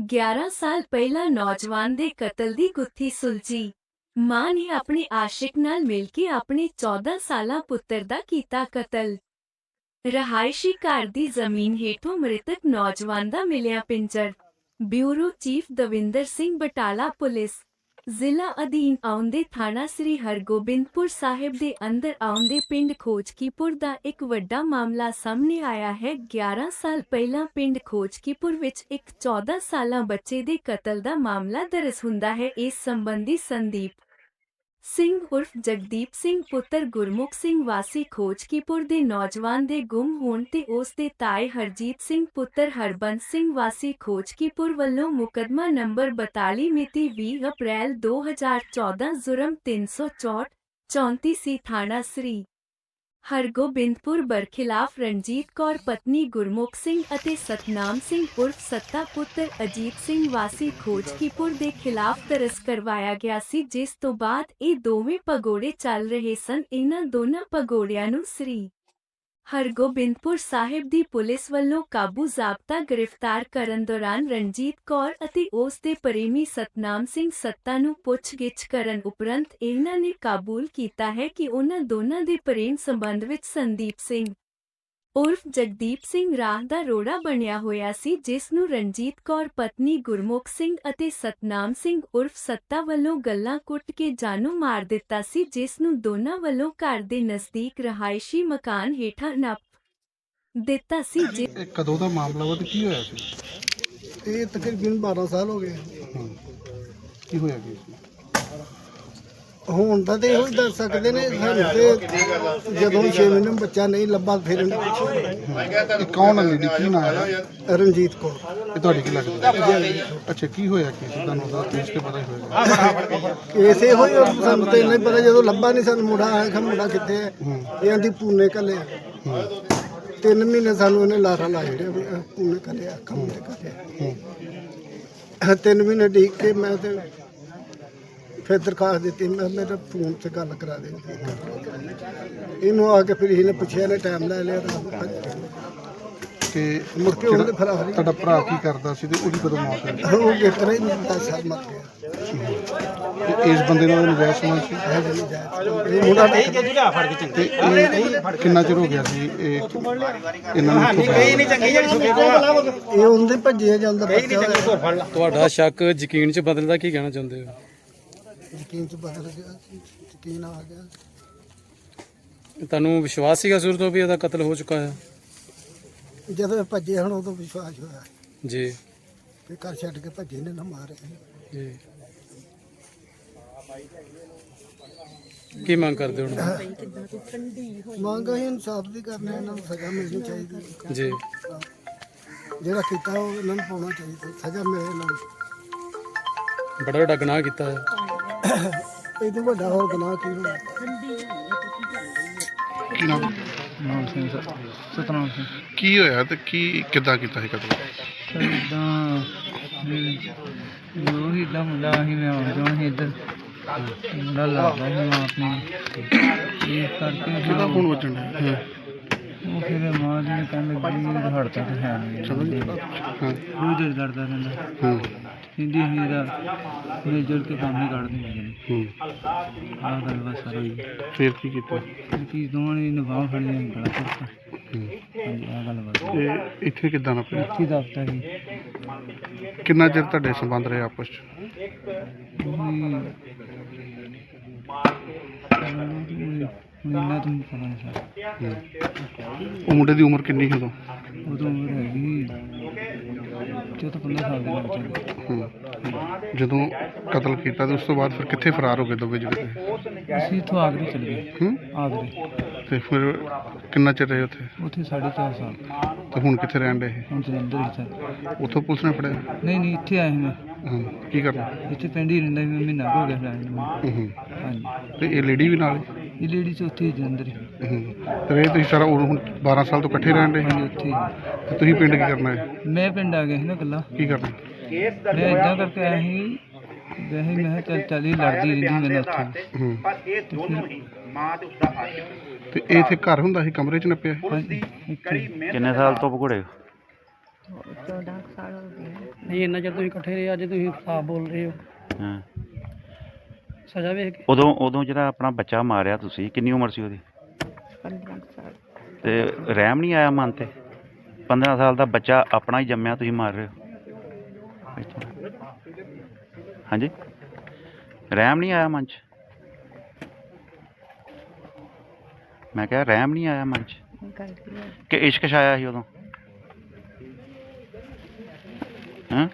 11 ਸਾਲ ਪਹਿਲਾਂ ਨੌਜਵਾਨ ਦੇ ਕਤਲ ਦੀ ਗੁੱਥੀ ਸੁਲਝੀ। ਮਾਂ ਨੇ ਆਪਣੇ ਆਸ਼ਿਕ ਨਾਲ ਮਿਲ ਕੇ ਆਪਣੇ 14 ਸਾਲਾ ਪੁੱਤਰ ਦਾ ਕੀਤਾ ਕਤਲ। ਰਹਾਇਸ਼ੀ ਘਰ ਦੀ ਜ਼ਮੀਨ ਹੇਠੋਂ ਮ੍ਰਿਤਕ ਨੌਜਵਾਨ ਦਾ ਮਿਲਿਆ ਪਿੰਜਰ। Bureau chief Davinder Singh Batala police. ਜ਼ਿਲ੍ਹਾ ਅਧੀਨ ਆਉਂਦੇ ਥਾਣਾ ਸ੍ਰੀ ਹਰਗੋਬਿੰਦਪੁਰ ਸਾਹਿਬ ਦੇ ਅੰਦਰ ਆਉਂਦੇ ਪਿੰਡ ਖੋਜਕੀਪੁਰ ਦਾ ਇੱਕ ਵੱਡਾ ਮਾਮਲਾ ਸਾਹਮਣੇ ਆਇਆ ਹੈ। 11 ਸਾਲ ਪਹਿਲਾਂ ਪਿੰਡ ਖੋਜਕੀਪੁਰ ਵਿੱਚ ਇੱਕ 14 ਸਾਲਾਂ ਬੱਚੇ ਦੇ ਕਤਲ ਦਾ ਮਾਮਲਾ ਦਰਜ ਹੁੰਦਾ ਹੈ। ਇਸ ਸੰਬੰਧੀ ਸੰਦੀਪ ਸਿੰਘ ਉਰਫ ਜਗਦੀਪ ਸਿੰਘ ਪੁੱਤਰ ਗੁਰਮੁਖ ਸਿੰਘ ਵਾਸੀ ਖੋਜਕੀਪੁਰ ਦੇ ਨੌਜਵਾਨ ਦੇ ਗੁੰਮ ਹੋਣ ਤੇ ਉਸ ਦੇ ਤਾਏ ਹਰਜੀਤ ਸਿੰਘ ਪੁੱਤਰ ਹਰਬੰਸ ਸਿੰਘ ਵਾਸੀ ਖੋਜਕੀਪੁਰ ਵੱਲੋਂ ਮੁਕਦਮਾ ਨੰਬਰ 42 ਮਿਤੀ 20 ਅਪ੍ਰੈਲ 2014 ਜ਼ੁਰਮ 364 34 ਸੀ ਥਾਣਾ ਸ੍ਰੀ ਹਰਗੋਬਿੰਦਪੁਰ ਬਰਖਿਲਾਫ ਰਣਜੀਤ ਕੌਰ, ਪਤਨੀ ਗੁਰਮੁਖ ਸਿੰਘ ਅਤੇ ਸਤਨਾਮ ਸਿੰਘ ਉਰਫ ਸੱਤਾ ਪੁੱਤਰ ਅਜੀਤ ਸਿੰਘ ਵਾਸੀ ਖੋਜਕੀਪੁਰ ਦੇ ਖਿਲਾਫ ਤਰਸ ਕਰਵਾਇਆ ਗਿਆ ਸੀ, ਜਿਸ ਤੋਂ ਬਾਅਦ ਇਹ ਦੋਵੇਂ ਪਗੋੜੇ ਚੱਲ ਰਹੇ ਸਨ। ਇਹਨਾਂ ਦੋਨਾਂ ਪਗੋੜਿਆਂ ਨੂੰ ਸ੍ਰੀ ਹਰਗੋਬਿੰਦਪੁਰ ਸਾਹਿਬ ਦੀ ਪੁਲਿਸ ਵੱਲੋਂ ਕਾਬੂ ਜ਼ਾਬਤਾ ਗ੍ਰਿਫਤਾਰ ਕਰਨ ਦੌਰਾਨ ਰਣਜੀਤ ਕੌਰ ਅਤੇ ਉਸ ਦੇ ਪ੍ਰੇਮੀ ਸਤਨਾਮ ਸਿੰਘ ਸੱਤਾ ਨੂੰ ਪੁੱਛਗਿੱਛ ਕਰਨ ਉਪਰੰਤ ਇਹਨਾਂ ਨੇ ਕਾਬੂਲ ਕੀਤਾ ਹੈ ਕਿ ਉਹਨਾਂ ਦੋਨਾਂ ਦੇ ਪ੍ਰੇਮ ਸੰਬੰਧ ਵਿੱਚ ਸੰਦੀਪ ਸਿੰਘ ਉਰਫ ਜਗਦੀਪ ਸਿੰਘ ਰਾਹ ਦਾ ਰੋੜਾ ਬਣਿਆ ਹੋਇਆ ਸੀ ਜਿਸ ਨੂੰ ਰਣਜੀਤ ਕੌਰ ਪਤਨੀ ਗੁਰਮੁਖ ਸਿੰਘ ਅਤੇ ਸਤਨਾਮ ਸਿੰਘ ਉਰਫ ਸੱਤਾ ਵੱਲੋਂ ਗੱਲਾਂ ਕੁੱਟ ਕੇ ਜਾਨੋਂ ਮਾਰ ਦਿੱਤਾ ਸੀ ਜਿਸ ਨੂੰ ਦੋਨਾਂ ਵੱਲੋਂ ਘਰ ਦੇ ਨਜ਼ਦੀਕ ਰਹਾਇਸ਼ੀ ਮਕਾਨ ਹੇਠਾਂ ਨੱਪ ਦਿੱਤਾ ਸੀ ਜਿ ਇਹ ਕਦੋਂ ਦਾ ਮਾਮਲਾ ਵਾ ਤੇ ਕੀ ਹੋਇਆ ਸੀ? ਇਹ ਤਕਰੀਬਨ 12 ਸਾਲ ਹੋ ਗਏ। ਕੀ ਹੋਇਆ ਕੀ ਸੀ? ਹੁਣ ਤਾਂ ਤੇ ਇਹੋ ਹੀ ਦੱਸ ਸਕਦੇ ਨੇ ਸਾਨੂੰ ਤੇ ਜਦੋਂ 6 ਮਹੀਨੇ ਨੂੰ ਬੱਚਾ ਨਹੀਂ ਲੱਭਾ ਫਿਰ। ਇਹ ਕੌਣ ਹੈ ਲੇਡੀ ਕੀ ਨਾਮ ਹੈ? ਰਣਜੀਤ ਕੌਰ। ਇਹ ਤੁਹਾਡੀ ਕੀ ਲੱਗਦੀ ਅੱਛਾ ਕੀ ਹੋਇਆ ਕੀ? ਸੀ ਤੁਹਾਨੂੰ ਉਹਦਾ ਕੇਸ ਤੇ ਪਤਾ ਹੀ ਹੋਏਗਾ ਇਸੇ ਹੋਈ ਉਹ ਸਾਨੂੰ ਤੇ ਨਹੀਂ ਪਤਾ ਜਦੋਂ ਲੱਭਾ ਨਹੀਂ ਸਾਨੂੰ ਮੁੰਡਾ ਆਇਆ ਖਾ ਮੁੰਡਾ ਕਿੱਥੇ ਹੈ? ਇਹ ਆਂਦੀ ਪੂਨੇ ਕੱਲਿਆ ਤਿੰਨ ਮਹੀਨੇ ਸਾਨੂੰ ਇਹਨੇ ਲਾਰਾ ਲਾ ਆਹ ਪੂਨੇ ਕੱਲਿਆ ਕੰਮ ਤੇ ਕੱਲਿਆ ਹੂੰ। ਤਿੰਨ ਮਹੀਨੇ ਢੀਕ ਕੇ ਮੈਂ ਤੇ ਫਿਰ ਦਰਖਾਸਤ ਦਿੱਤੀ ਮੈਂ ਮੇਰੇ ਫੋਨ ਤੇ ਗੱਲ ਕਰਾ ਦੇ। ਇਹਨੂੰ ਆ ਕੇ ਫਿਰ ਇਹਨੇ ਪੁੱਛਿਆ ਨੇ ਟਾਈਮ ਲੈ ਲਿਆ ਤਾਂ ਤੇ ਮੁੜ ਕੇ ਉਹਦੇ ਫਰਾਰ ਹੀ ਤੁਹਾਡਾ ਭਰਾ ਕੀ ਕਰਦਾ ਸੀ ਤੇ ਉਹਦੀ ਕਦੋਂ ਮੌਤ ਹੋਈ? ਉਹ ਕਿਤਨੇ ਦਸ ਸਾਲ ਮਰ ਗਿਆ। ਤੇ ਇਸ ਬੰਦੇ ਨਾਲ ਨਜਾਇਜ਼ ਸੰਬੰਧ ਸੀ? ਹੈ ਜੀ ਇਹ ਮੁੰਡਾ ਨਹੀਂ ਤੇ ਇਹ ਕਿੰਨਾ ਚਿਰ ਹੋ ਗਿਆ ਸੀ ਇਹ ਇਹਨਾਂ ਨੂੰ ਇੱਥੋਂ ਗਾਇਬ? ਇਹ ਉਹਦੇ ਭੱਜਿਆ ਜਾਂਦਾ ਬੱਚਾ ਤੁਹਾਡਾ ਸ਼ੱਕ ਯਕੀਨ 'ਚ ਬਦਲਦਾ ਕੀ ਕਹਿਣਾ ਚਾਹੁੰਦੇ ਹੋ? ਯਕੀਨ ਚ ਬਦਲ ਗਿਆ ਯਕੀਨ ਆ ਗਿਆ ਤੁਹਾਨੂੰ ਵਿਸ਼ਵਾਸ ਸੀਗਾ ਸ਼ੁਰੂ ਤੋਂ ਵੀ ਇਹਦਾ ਕਤਲ ਹੋ ਚੁੱਕਾ ਹੈ? ਜਦੋਂ ਇਹ ਭੱਜੇ ਹੁਣ ਉਦੋਂ ਵਿਸ਼ਵਾਸ ਹੋਇਆ। ਜੀ। ਕਿ ਘਰ ਛੱਡ ਕੇ ਭੱਜੇ ਨੇ ਨਾ ਮਾਰੇ। ਜੀ। ਕੀ ਮੰਗ ਕਰਦੇ ਹੋ ਹੁਣ? ਮੰਗ ਅਸੀਂ ਇਨਸਾਫ ਦੀ ਕਰਨੇ ਇਹਨਾਂ ਨੂੰ ਸਜ਼ਾ ਮਿਲਣੀ ਚਾਹੀਦੀ ਜੀ। ਜਿਹੜਾ ਕੀਤਾ ਉਹ ਇਹਨਾਂ ਨੂੰ ਪਾਉਣਾ ਚਾਹੀਦਾ ਸਜ਼ਾ ਮਿਲੇ ਇਹਨਾਂ ਨੂੰ। ਬੜਾ ਵੱਡਾ ਗੁਨਾਹ ਕੀਤਾ ਹੈ। ਇਹ ਤੋਂ ਵੱਡਾ ਹੋਰ ਗੁਨਾਹ ਕੀ ਹੋਣਾ? ਕੀ ਨਾਮ ਨਾਮ ਸਿੰਘ ਸਤਨਾਮ ਸਿੰਘ। ਕੀ ਹੋਇਆ ਤੇ ਕੀ ਕਿੱਦਾਂ ਕੀਤਾ ਸੀ ਕਤਲ? ਇਦਾਂ ਜੋ ਹੀ ਦਾ ਮੁੰਡਾ ਹੀ ਮੈਂ ਆਉਂਦਾ ਸੀ ਇੱਧਰ। ਮੁੰਡਾ ਲੱਗਦਾ ਸੀ ਮਾਂ ਆਪਣੀ। ਇਸ ਕਰਕੇ ਕਿਹਦਾ ਫਿਰ ਫੋਨ ਵੱਜਣ ਡਿਆ? ਉਹ ਫਿਰ ਮਾਂ ਜੀ ਨੇ ਕਹਿਣ ਲੱਗੀ ਹੜਤਾ ਤੇ ਹੈ ਨਹੀਂ। ਚਲੋ ਹਾਂ। ਰੋਜ਼ ਦਿਨ ਲੜਦਾ ਰਹਿੰਦਾ। ਹਾਂ। ਹਿੰਦੀ ਹੀ ਇਹਦਾ ਮਿਲ ਜੁਲ ਕੇ ਕੰਮ ਹੀ ਕੱਢ ਦਿੰਦੇ ਨੇ ਹੂੰ। ਆਹ ਗੱਲ ਬਸ ਸਾਰੀ ਫੇਰ ਕੀ ਕੀਤਾ? ਕਿ ਦੋਵਾਂ ਨੇ ਨਿਭਾਉ ਫੜੀ ਨੇ ਗਲਾ ਕੱਟਤਾ ਹੂੰ। ਹਾਂਜੀ ਆਹ ਗੱਲ ਬਸ। ਤੇ ਇੱਥੇ ਕਿੱਦਾਂ ਨਾ ਪਿਆ? ਕੀ ਦਫਤਰ ਹੀ ਕਿੰਨਾ ਚਿਰ ਤੁਹਾਡੇ ਸੰਬੰਧ ਰਹੇ ਆਪਸ ਚ? ਹੁਣ ਇੰਨਾ ਤੁਹਾਨੂੰ ਪਤਾ ਨਹੀਂ ਸਰ। ਹੂੰ। ਉਹ ਮੁੰਡੇ ਦੀ ਉਮਰ ਕਿੰਨੀ ਸੀ ਉਦੋਂ? ਉਦੋਂ ਉਮਰ ਹੈਗੀ ਚੌਦਾਂ ਪੰਦਰਾਂ ਸਾਲ ਦੇ ਲੱਗ ਜਾਂਦੇ ਹੂੰ। ਜਦੋਂ ਕਤਲ ਕੀਤਾ ਤੇ ਉਸ ਤੋਂ ਬਾਅਦ ਫਿਰ ਕਿੱਥੇ ਫਰਾਰ ਹੋ ਗਏ ਦੋਵੇਂ ਜਿਹੜੇ ਅਸੀਂ ਇੱਥੋਂ ਆਗਰੇ ਚਲੇ ਗਏ। ਹੂੰ? ਆਗਰੇ। ਤੇ ਫਿਰ ਕਿੰਨਾ ਚਿਰ ਰਹੇ ਉੱਥੇ? ਉੱਥੇ ਸਾਢੇ ਚਾਰ ਸਾਲ। ਤੇ ਹੁਣ ਕਿੱਥੇ ਰਹਿਣ ਦੇ ਹੁਣ ਜਲੰਧਰ ਹੀ ਸਰ। ਉੱਥੋਂ ਪੁਲਿਸ ਨੇ ਫੜਿਆ? ਨਹੀਂ ਨਹੀਂ ਇੱਥੇ ਆਏ ਮੈਂ ਹਾਂ ਕੀ ਕਰਨਾ? ਇੱਥੇ ਪਿੰਡ ਹੀ ਰਹਿੰਦਾ ਸੀ, ਮੈਂ ਮਹੀਨਾ ਕੁ ਹੋ ਗਿਆ ਲੈਣ ਨੂੰ। ਹੂੰ ਹੂੰ। ਹਾਂਜੀ। ਤੇ ਇਹ ਲੇਡੀ ਵੀ ਨਾਲ ਹੀ? ਇਹ ਲੇਡੀ ਚ ਉੱਥੇ ਹੀ ਜਲੰਧਰ ਹੀ ਹੂੰ। ਤੇ ਇਹ ਤੁਸੀਂ ਸਾਰਾ ਉਦੋਂ ਹੁਣ 12 ਸਾਲ ਤੋਂ ਇਕੱਠੇ ਰਹਿਣ ਦੇ? ਹਾਂਜੀ ਉੱਥੇ ਹੀ। ਤੇ ਤੁਸੀਂ ਪਿੰਡ ਕੀ ਕਰਨਾ ਹੈ? ਮੈਂ ਪਿੰਡ ਆ ਗਿਆ ਸੀ ਨਾ ਇਕੱਲਾ। ਕੀ ਕਰਨਾ? ਮੈਂ ਇਦਾਂ ਕਰਕੇ ਆਇਆ ਸੀ ਵੈਸੇ ਮੈਂ ਕਿਹਾ ਚੱਲ ਚੱਲ ਹੀ ਲੜਦੀ ਰਹਿੰਦੀ ਮੇਰੇ ਨਾਲ ਉੱਥੇ। ਹੂੰ। ਤੇ ਇਹ ਇੱਥੇ ਘਰ ਹੁੰਦਾ ਸੀ ਕਮਰੇ 'ਚ ਨੱਪਿਆ? ਸੀ? ਹਾਂਜੀ, ਇੱਥੇ। ਕਿੰਨੇ ਸਾਲ ਤੋਂ ਭਗੌੜੇ? 14 ਸਾਲ ਹੋ ਗਏ। ਨਹੀਂ ਇੰਨਾ ਚਿਰ ਤੁਸੀਂ ਇਕੱਠੇ ਰਹੇ ਅੱਜ ਤੁਸੀਂ ਖਿਲਾਫ ਬੋਲ ਰਹੇ ਹੋ। ਹਾਂ। ਸਜ਼ਾ ਵੇਖ ਕੇ। ਉਦੋਂ ਉਦੋਂ ਜਿਹੜਾ ਆਪਣਾ ਬੱਚਾ ਮਾਰਿਆ ਤੁਸੀਂ ਕਿੰਨੀ ਉਮਰ ਸੀ ਉਹਦੀ? 15 ਸਾਲ। ਤੇ ਰਹਿਮ ਨਹੀਂ ਆਇਆ ਮਨ ਤੇ? 15 ਸਾਲ ਦਾ ਬੱਚਾ ਆਪਣਾ ਹੀ ਜੰਮਿਆ ਤੁਸੀਂ ਮਾਰ ਰਹੇ ਹੋ। ਹਾਂਜੀ? ਰਹਿਮ ਨਹੀਂ ਆਇਆ ਮਨ ਚ? ਮੈਂ ਕਿਹਾ ਰਹਿਮ ਨਹੀਂ ਆਇਆ ਮਨ ਚ? ਕਿ ਇਸ਼ਕ ਛਾਇਆ ਸੀ ਉਦੋਂ? ਹਾਂ?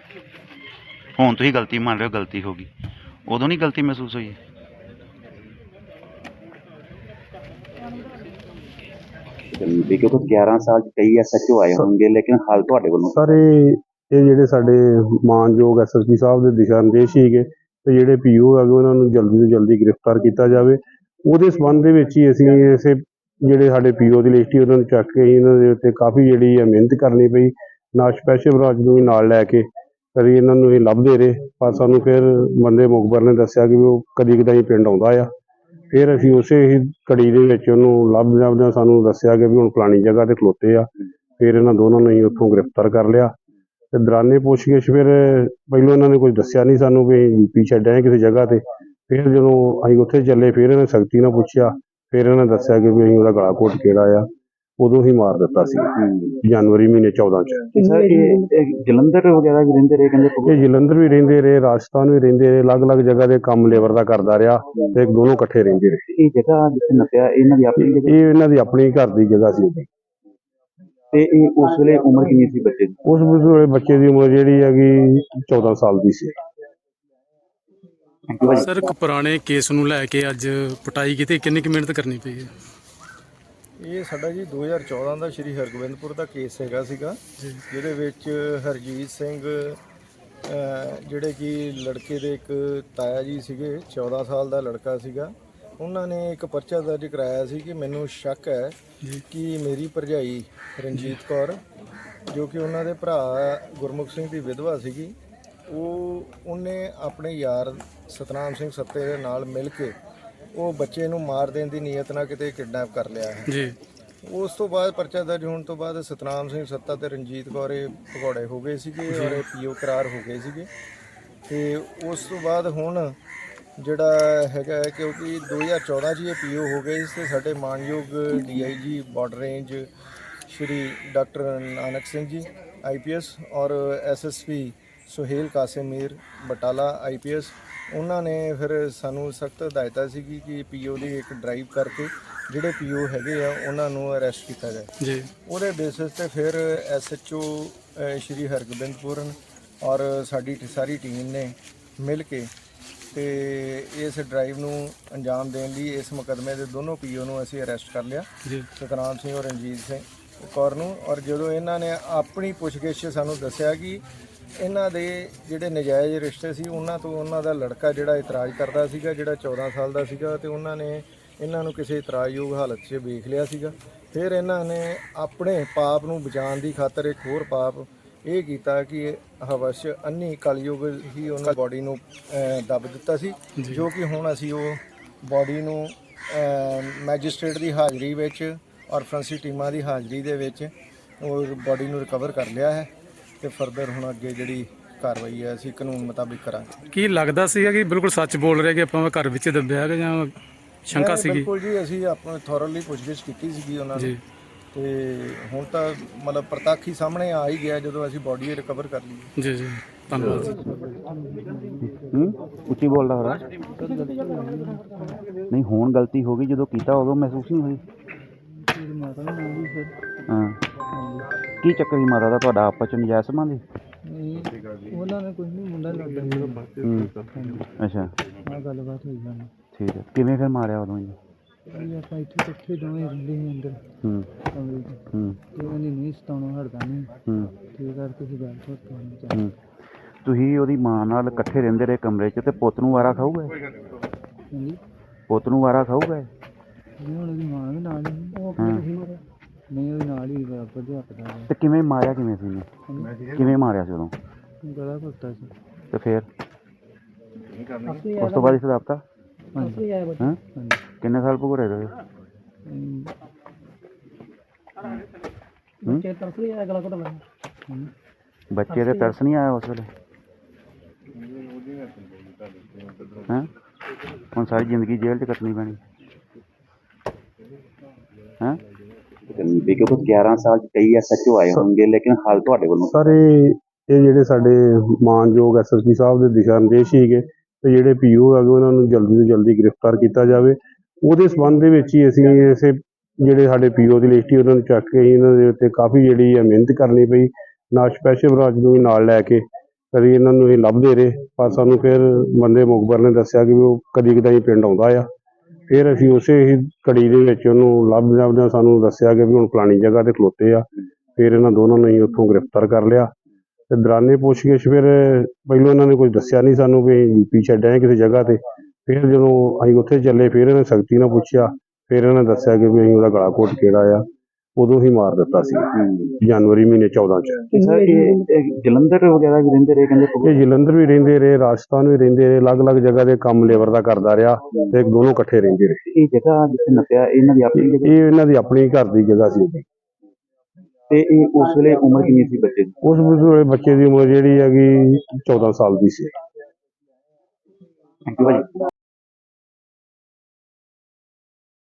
ਹੁਣ ਤੁਸੀਂ ਗਲਤੀ ਮੰਨ ਰਹੇ ਹੋ ਗਲਤੀ ਹੋ ਗਈ। ਉਦੋਂ ਨਹੀਂ ਗਲਤੀ ਮਹਿਸੂਸ ਹੋਈ? ਵੀ ਕਿਉਂਕਿ 11 ਸਾਲ ਚ ਕਈ ਐਸਐਚਓ ਆਏ ਹੋਣਗੇ ਲੇਕਿਨ ਹਾਲ ਤੁਹਾਡੇ ਵੱਲੋਂ? ਸਰ ਇਹ ਇਹ ਜਿਹੜੇ ਸਾਡੇ ਮਾਨਯੋਗ ਐਸਐਸਪੀ ਸਾਹਿਬ ਦੇ ਦਿਸ਼ਾ ਨਿਰਦੇਸ਼ ਸੀਗੇ ਤੇ ਜਿਹੜੇ ਪੀਓ ਹੈਗੇ ਉਹਨਾਂ ਨੂੰ ਜਲਦੀ ਤੋਂ ਜਲਦੀ ਗ੍ਰਿਫਤਾਰ ਕੀਤਾ ਜਾਵੇ। ਉਹਦੇ ਸੰਬੰਧ ਦੇ ਵਿੱਚ ਹੀ ਅਸੀਂ ਇਸੇ ਜਿਹੜੇ ਸਾਡੇ ਪੀਓ ਦੀ ਲਿਸਟ ਸੀ ਉਹਨਾਂ ਨੂੰ ਚੱਕ ਕੇ ਇਹਨਾਂ ਦੇ ਉੱਤੇ ਕਾਫੀ ਜਿਹੜੀ ਹੈ ਮਿਹਨਤ ਕਰਨੀ ਪਈ ਨਾਲ ਸਪੈਸ਼ਲ ਬ੍ਰਾਂਚ ਨੂੰ ਵੀ ਨਾਲ ਲੈ ਕੇ ਕਦੀ ਇਹਨਾਂ ਨੂੰ ਇਹ ਲੱਭਦੇ ਰਹੇ, ਪਰ ਸਾਨੂੰ ਫਿਰ ਬੰਦੇ ਮੁਖਬਰ ਨੇ ਦੱਸਿਆ ਕਿ ਵੀ ਉਹ ਕਦੀ ਕਦਾਈ ਪਿੰਡ ਆਉਂਦਾ ਆ। ਫਿਰ ਅਸੀਂ ਉਸੇ ਹੀ ਕੜੀ ਦੇ ਵਿੱਚ ਉਹਨੂੰ ਲੱਭ ਲੱਭਦਿਆਂ ਸਾਨੂੰ ਦੱਸਿਆ ਕਿ ਵੀ ਹੁਣ ਫਲਾਣੀ ਜਗ੍ਹਾ ਤੇ ਖਲੋਤੇ ਆ। ਫਿਰ ਇਹਨਾਂ ਦੋਨਾਂ ਨੂੰ ਅਸੀਂ ਉੱਥੋਂ ਗ੍ਰਿਫਤਾਰ ਕਰ ਲਿਆ। ਤੇ ਦੌਰਾਨੇ ਪੁੱਛਗਿੱਛ ਫਿਰ ਪਹਿਲਾਂ ਇਹਨਾਂ ਨੇ ਕੁਝ ਦੱਸਿਆ ਨਹੀਂ ਸਾਨੂੰ ਵੀ ਯੂਪੀ ਛੱਡਿਆ ਹੈ ਕਿਸੇ ਜਗ੍ਹਾ ਤੇ। ਫਿਰ ਜਦੋਂ ਅਸੀਂ ਉੱਥੇ ਚੱਲੇ, ਫਿਰ ਇਹਨਾਂ ਨੇ ਸਖਤੀ ਨਾਲ ਪੁੱਛਿਆ। ਫਿਰ ਇਹਨਾਂ ਨੇ ਦੱਸਿਆ ਕਿ ਵੀ ਅਸੀਂ ਉਹਦਾ ਗਲਾ ਘੋਟ ਕਿਹੜਾ ਆ। ਉਦੋਂ ਹੀ ਮਾਰ ਦਿੱਤਾ ਸੀ ਜਨਵਰੀ ਮਹੀਨੇ 14 ਚ। ਸਰ ਇਹ ਜਲੰਧਰ ਵਗੈਰਾ ਵੀ ਰਹਿੰਦੇ ਰਹੇ ਕਹਿੰਦੇ ਇਹ ਜਲੰਧਰ ਵੀ ਰਹਿੰਦੇ ਰਹੇ ਰਾਜਸਥਾਨ ਵੀ ਰਹਿੰਦੇ ਰਹੇ ਅਲੱਗ-ਅਲੱਗ ਜਗ੍ਹਾ ਦੇ ਕੰਮ ਲੇਬਰ ਦਾ ਕਰਦਾ ਰਿਹਾ ਤੇ ਦੋਨੋਂ ਇਕੱਠੇ ਰਹਿੰਦੇ ਰਹੇ। ਇਹ ਜਗ੍ਹਾ ਜਿੱਥੇ ਨੱਪਿਆ ਇਹਨਾਂ ਦੀ ਆਪਣੀ ਜਗ੍ਹਾ? ਇਹ ਇਹਨਾਂ ਦੀ ਆਪਣੀ ਘਰ ਦੀ ਜਗ੍ਹਾ ਸੀ। ਤੇ ਇਹ ਉਸ ਵੇਲੇ ਉਮਰ ਕਿੰਨੀ ਸੀ ਬੱਚੇ ਦੀ? ਉਸ ਵੇਲੇ ਬੱਚੇ ਦੀ ਉਮਰ ਜਿਹੜੀ ਹੈਗੀ 14 ਸਾਲ ਦੀ ਸੀ। ਸਰ ਇੱਕ ਪੁਰਾਣੇ ਕੇਸ ਨੂੰ ਲੈ ਕੇ ਅੱਜ ਪਟਾਈ ਕੀਤੀ ਕਿੰਨੀ ਕੁ ਮਿਹਨਤ ਕਰਨੀ ਪਈ ਹੈ? ਇਹ ਸਾਡਾ ਜੀ 2014 ਦਾ ਸ਼੍ਰੀ ਹਰਗੋਬਿੰਦਪੁਰ ਦਾ ਕੇਸ ਹੈਗਾ ਸੀਗਾ ਜਿਹਦੇ ਵਿੱਚ ਹਰਜੀਤ ਸਿੰਘ ਜਿਹੜੇ ਕਿ ਲੜਕੇ ਦੇ ਇੱਕ ਤਾਇਆ ਜੀ ਸੀਗੇ 14 ਸਾਲ ਦਾ ਲੜਕਾ ਸੀਗਾ ਉਹਨਾਂ ਨੇ ਇੱਕ ਪਰਚਾ ਦਰਜ ਕਰਾਇਆ ਸੀ ਕਿ ਮੈਨੂੰ ਸ਼ੱਕ ਹੈ ਕਿ ਮੇਰੀ ਭਰਜਾਈ ਰਣਜੀਤ ਕੌਰ ਜੋ ਕਿ ਉਹਨਾਂ ਦੇ ਭਰਾ ਗੁਰਮੁਖ ਸਿੰਘ ਦੀ ਵਿਧਵਾ ਸੀਗੀ ਉਹ ਉਹਨੇ ਆਪਣੇ ਯਾਰ ਸਤਨਾਮ ਸਿੰਘ ਸੱਤੇ ਦੇ ਨਾਲ ਮਿਲ ਕੇ ਉਹ ਬੱਚੇ ਨੂੰ ਮਾਰ ਦੇਣ ਦੀ ਨੀਅਤ ਨਾਲ ਕਿਤੇ ਕਿਡਨੈਪ ਕਰ ਲਿਆ ਹੈ। ਜੀ। ਉਸ ਤੋਂ ਬਾਅਦ ਪਰਚਾ ਦਰਜ ਹੋਣ ਤੋਂ ਬਾਅਦ ਸਤਨਾਮ ਸਿੰਘ ਸੱਤਾ ਤੇ ਰਣਜੀਤ ਕੌਰ ਇਹ ਭਗੌੜੇ ਹੋ ਗਏ ਸੀਗੇ ਔਰ ਇਹ ਪੀਓ ਕਰਾਰ ਹੋ ਗਏ ਸੀਗੇ। ਤੇ ਉਸ ਤੋਂ ਬਾਅਦ ਹੁਣ ਜਿਹੜਾ ਹੈਗਾ ਹੈ ਕਿਉਂਕਿ 2014 ਚ ਇਹ ਪੀਓ ਹੋ ਗਏ ਸੀ ਤੇ ਸਾਡੇ ਮਾਨਯੋਗ DIG border range Shri doctor Nanak Singh ji IPS ਔਰ ਐਸਐਸਪੀ ਸੁਹੇਲ ਕਾਸਿਮੀਰ ਬਟਾਲਾ ਆਈਪੀਐਸ ਉਹਨਾਂ ਨੇ ਫਿਰ ਸਾਨੂੰ ਸਖਤ ਹਦਾਇਤਾਂ ਸੀਗੀ ਕਿ ਪੀਓ ਦੀ ਇੱਕ ਡਰਾਈਵ ਕਰਕੇ ਜਿਹੜੇ ਪੀਓ ਹੈਗੇ ਆ ਉਹਨਾਂ ਨੂੰ ਅਰੈਸਟ ਕੀਤਾ ਜਾਏ। ਜੀ। ਉਹਦੇ ਬੇਸਿਸ ਤੇ ਫਿਰ ਐਸਐਚਓ ਸ਼੍ਰੀ ਹਰਗੋਬਿੰਦਪੁਰਨ ਔਰ ਸਾਡੀ ਸਾਰੀ ਟੀਮ ਨੇ ਮਿਲ ਕੇ ਤੇ ਇਸ ਡਰਾਈਵ ਨੂੰ ਅੰਜਾਮ ਦੇਣ ਲਈ ਇਸ ਮੁਕਦਮੇ ਦੇ ਦੋਨੋਂ ਪੀਓ ਨੂੰ ਅਸੀਂ ਅਰੈਸਟ ਕਰ ਲਿਆ। ਜੀ। ਸਤਨਾਮ ਸਿੰਘ ਔਰ ਰਣਜੀਤ ਸਿੰਘ ਕੌਰ ਨੂੰ। ਔਰ ਜਦੋਂ ਇਹਨਾਂ ਨੇ ਆਪਣੀ ਪੁੱਛਗਿੱਛ ਸਾਨੂੰ ਦੱਸਿਆ ਕਿ ਇਹਨਾਂ ਦੇ ਜਿਹੜੇ ਨਜਾਇਜ਼ ਰਿਸ਼ਤੇ ਸੀ ਉਹਨਾਂ ਤੋਂ ਉਹਨਾਂ ਦਾ ਲੜਕਾ ਜਿਹੜਾ ਇਤਰਾਜ਼ ਕਰਦਾ ਸੀਗਾ ਜਿਹੜਾ 14 ਸਾਲ ਦਾ ਸੀਗਾ ਤੇ ਉਹਨਾਂ ਨੇ ਇਹਨਾਂ ਨੂੰ ਕਿਸੇ ਇਤਰਾਜ਼ਯੋਗ ਹਾਲਤ 'ਚ ਵੇਖ ਲਿਆ ਸੀਗਾ। ਫਿਰ ਇਹਨਾਂ ਨੇ ਆਪਣੇ ਪਾਪ ਨੂੰ ਬਚਾਉਣ ਦੀ ਖਾਤਰ ਇੱਕ ਹੋਰ ਪਾਪ ਇਹ ਕੀਤਾ ਕਿ ਹਵਸ਼ ਅੰਨੀ ਕਲਯੁਗ ਹੀ ਉਹਨਾਂ ਬੋਡੀ ਨੂੰ ਦੱਬ ਦਿੱਤਾ ਸੀ ਜੋ। ਕਿ ਹੁਣ ਅਸੀਂ ਉਹ ਬੋਡੀ ਨੂੰ ਮੈਜਿਸਟ੍ਰੇਟ ਦੀ ਹਾਜ਼ਰੀ ਵਿੱਚ ਔਰ ਫਰਾਂਸੀ ਟੀਮਾਂ ਦੀ ਹਾਜ਼ਰੀ ਦੇ ਵਿੱਚ ਉਹ ਬੋਡੀ ਨੂੰ ਰਿਕਵਰ ਕਰ ਲਿਆ ਹੈ। ਤੇ ਫਰਦਰ ਹੁਣ ਅੱਗੇ ਜਿਹੜੀ ਕਾਰਵਾਈ ਹੈ ਅਸੀਂ ਕਾਨੂੰਨ ਮੁਤਾਬਿਕ ਕਰਾਂਗੇ। ਕੀ ਲੱਗਦਾ ਸੀਗਾ ਕਿ ਬਿਲਕੁਲ ਸੱਚ ਬੋਲ ਰਿਹਾ ਕਿ ਆਪਾਂ ਘਰ ਵਿੱਚ ਦੱਬਿਆ ਕਿ ਜਾਂ ਸ਼ੰਕਾ ਨਹੀਂ, ਸੀਗੀ? ਬਿਲਕੁਲ ਜੀ ਅਸੀਂ ਆਪਣੇ ਥੋਰਲੀ ਪੁੱਛਗਿੱਛ ਕੀਤੀ ਸੀਗੀ ਉਹਨਾਂ ਜੀ। ਨੂੰ ਤੇ ਹੁਣ ਤਾਂ ਮਤਲਬ ਪ੍ਰਤੱਖ ਹੀ ਸਾਹਮਣੇ ਆ ਹੀ ਗਿਆ ਜਦੋਂ ਅਸੀਂ ਬੋਡੀ ਰਿਕਵਰ ਕਰ ਲਈ। ਜੀ ਜੀ। ਧੰਨਵਾਦ ਜੀ। ਹੂੰ? ਉੱਚੀ ਬੋਲਦਾ ਹੋ ਨਹੀਂ ਹੁਣ ਗਲਤੀ ਹੋ ਗਈ ਜਦੋਂ ਕੀਤਾ ਉਦੋਂ ਮਹਿਸੂਸ ਨਹੀਂ ਹੋਈ। ਮਾਤਾ ਨੂੰ ਨਾਲ ਹੀ ਫਿਰ। ਹਾਂ। ਕੀ ਚੱਕਰ ਸੀ ਮਾਤਾ ਦਾ? ਤੁਹਾਡਾ ਆਪਸ ਚ ਨਜਾਇਜ਼ ਸੰਬੰਧ ਸੀ? ਨਹੀਂ ਉਹਨਾਂ ਨੇ ਕੁਝ ਨਹੀਂ ਮੁੰਡਾ ਲੱਗਦਾ ਸੀ ਹੂੰ। ਅੱਛਾ। ਆ ਗੱਲਬਾਤ ਹੋਈ ਸਾਨੂੰ ਠੀਕ ਹੈ। ਕਿਵੇਂ ਫਿਰ ਮਾਰਿਆ ਉਦੋਂ ਜੀ? ਇਹ ਆਪਾਂ ਇੱਥੇ ਇਕੱਠੇ ਦੋਵੇਂ ਰਹਿੰਦੇ ਸੀ ਅੰਦਰ। ਹੂੰ। ਕਮਰੇ 'ਚ ਹੂੰ। ਤੇ ਉਹਨੇ ਨਹੀਂ ਸਤਾਉਣੋਂ ਹਟਦਾ ਨਹੀਂ। ਹੂੰ। ਤੇ ਕਰਕੇ ਅਸੀਂ ਗੱਲ ਛੋਟ ਕੇ ਹੂੰ। ਤੁਸੀਂ ਉਹਦੀ ਮਾਂ ਨਾਲ ਇਕੱਠੇ ਰਹਿੰਦੇ ਰਹੇ ਕਮਰੇ 'ਚ ਤੇ ਪੁੱਤ ਨੂੰ ਵਾਰਾ ਖਾਊਗਾ ਇਹ? ਹਾਂਜੀ। ਪੁੱਤ ਨੂੰ ਵਾਰਾ ਖਾਊਗਾ ਇਹ? ਨਹੀਂ ਹੁਣ ਉਹਦੀ ਮਾਂ ਵੀ ਨਾਲ ਹੀ ਉਹ ਹਾਂ। ਨਹੀਂ ਉਹਦੇ ਨਾਲ ਹੀ ਬਰਾਬਰ ਦੇ ਹੱਕ ਦਾ ਤੇ ਕਿਵੇਂ ਮਾਰਿਆ ਕਿਵੇਂ ਸੀ ਇਹਨੇ? ਕਿਵੇਂ ਮਾਰਿਆ ਸੀ ਉਦੋਂ ਗਲਾ ਘੁੱਟਦਾ ਸੀ। ਤੇ ਫਿਰ? ਉਸ ਤੋਂ ਬਾਅਦ ਇਸ ਦਾ ਹਫਤਾ? ਹਾਂਜੀ। ਹਾਂ? ਹਾਂਜੀ। ਕਿੰਨੇ ਸਾਲ ਭੁਗੜੇ ਰਹੇ ਬੱਚੇ ਤਰਸ ਰਿਹਾ ਗਲਾ ਘੁੱਟ ਲੈਣਾ ਬੱਚੇ ਤੇ ਤਰਸ ਨਹੀਂ ਆਇਆ ਉਸ ਵੇਲੇ? ਹਾਂ? ਹੁਣ ਸਾਰੀ ਜ਼ਿੰਦਗੀ ਜੇਲ੍ਹ 'ਚ ਕੱਟਣੀ ਪੈਣੀ। ਹਾਂ। ਵੀ ਕਿਉਂਕਿ 11 ਸਾਲ ਚ ਕਈ ਐਸਐਚਓ ਆਏ ਹੋਣਗੇ ਲੇਕਿਨ ਹਾਲ ਤੁਹਾਡੇ ਵੱਲੋਂ ਸਰ ਇਹ ਇਹ ਜਿਹੜੇ ਸਾਡੇ ਮਾਨਯੋਗ ਐਸਐਸਪੀ ਸਾਹਿਬ ਦੇ ਦਿਸ਼ਾ ਨਿਰਦੇਸ਼ ਸੀਗੇ ਤੇ ਜਿਹੜੇ ਪੀਓ ਹੈਗੇ ਉਹਨਾਂ ਨੂੰ ਜਲਦੀ ਤੋਂ ਜਲਦੀ ਗ੍ਰਿਫਤਾਰ ਕੀਤਾ ਜਾਵੇ। ਉਹਦੇ ਸਬੰਧ ਦੇ ਵਿੱਚ ਹੀ ਅਸੀਂ ਇਸੇ ਜਿਹੜੇ ਸਾਡੇ ਪੀਓ ਦੀ ਲਿਸਟ ਸੀ ਉਹਨਾਂ ਨੂੰ ਚੱਕ ਕੇ ਇਹਨਾਂ ਦੇ ਉੱਤੇ ਕਾਫੀ ਜਿਹੜੀ ਹੈ ਮਿਹਨਤ ਕਰਨੀ ਪਈ। ਨਾਲ ਸਪੈਸ਼ਲ ਬ੍ਰਾਂਚ ਨੂੰ ਵੀ ਨਾਲ ਲੈ ਕੇ ਕਦੀ ਇਹਨਾਂ ਨੂੰ ਇਹ ਲੱਭਦੇ ਰਹੇ ਪਰ ਸਾਨੂੰ ਫਿਰ ਬੰਦੇ ਮੁਖਬਰ ਨੇ ਦੱਸਿਆ ਕਿ ਉਹ ਕਦੀ ਕਦਾਈ ਪਿੰਡ ਆਉਂਦਾ ਆ। ਫਿਰ ਅਸੀਂ ਉਸੇ ਹੀ ਕੜੀ ਦੇ ਵਿੱਚ ਉਹਨੂੰ ਲੱਭ ਲੱਭਦਿਆਂ ਸਾਨੂੰ ਦੱਸਿਆ ਕਿ ਵੀ ਹੁਣ ਫਲਾਣੀ ਜਗ੍ਹਾ ਤੇ ਖਲੋਤੇ ਆ। ਫਿਰ ਇਹਨਾਂ ਦੋਨਾਂ ਨੂੰ ਅਸੀਂ ਉੱਥੋਂ ਗ੍ਰਿਫਤਾਰ ਕਰ ਲਿਆ। ਤੇ ਦੌਰਾਨੇ ਪੁੱਛਗਿੱਛ ਫਿਰ ਪਹਿਲਾਂ ਇਹਨਾਂ ਨੇ ਕੁਝ ਦੱਸਿਆ ਨਹੀਂ ਸਾਨੂੰ ਵੀ ਯੂਪੀ ਛੱਡਿਆ ਕਿਸੇ ਜਗ੍ਹਾ ਤੇ। ਫਿਰ ਜਦੋਂ ਅਸੀਂ ਉੱਥੇ ਚੱਲੇ, ਫਿਰ ਇਹਨੇ ਸਖਤੀ ਨਾਲ ਪੁੱਛਿਆ। ਫਿਰ ਇਹਨੇ ਦੱਸਿਆ ਕਿ ਵੀ ਅਸੀਂ ਉਹਦਾ ਗਲਾ ਘੋਟ ਕਿਹੜਾ ਆ। ਉਦੋਂ ਹੀ ਮਾਰ ਦਿੱਤਾ ਸੀ। ਜਨਵਰੀ ਮਹੀਨੇ 14 ਚ। ਸਰ ਇਹ ਇਹ ਜਲੰਧਰ ਵਗੈਰਾ ਵੀ ਰਹਿੰਦੇ ਰਹੇ ਕਹਿੰਦੇ ਇਹ ਜਲੰਧਰ ਵੀ ਰਹਿੰਦੇ ਰਹੇ ਰਾਜਸਥਾਨ ਵੀ ਰਹਿੰਦੇ ਰਹੇ ਅਲੱਗ-ਅਲੱਗ ਜਗ੍ਹਾ ਦੇ ਕੰਮ ਲੇਬਰ ਦਾ ਕਰਦਾ ਰਿਹਾ ਤੇ ਦੋਨੋਂ ਇਕੱਠੇ ਰਹਿੰਦੇ ਰਹੇ। ਇਹ ਜਗ੍ਹਾ ਜਿੱਥੇ ਨੱਪਿਆ ਇਹਨਾਂ ਦੀ ਆਪਣੀ ਜਗ੍ਹਾ? ਇਹ ਇਹਨਾਂ ਦੀ ਆਪਣੀ ਘਰ ਦੀ ਜਗ੍ਹਾ ਸੀ। ਤੇ ਇਹ ਉਸ ਵੇਲੇ ਉਮਰ ਕਿੰਨੀ ਸੀ ਬੱਚੇ ਦੀ? ਉਸ ਵੇਲੇ ਬੱਚੇ ਦੀ ਉਮਰ ਜਿਹੜੀ ਹੈਗੀ 14 ਸਾਲ ਦੀ ਸੀ। ਥੈਂਕ ਯੂ ਭਾਜੀ।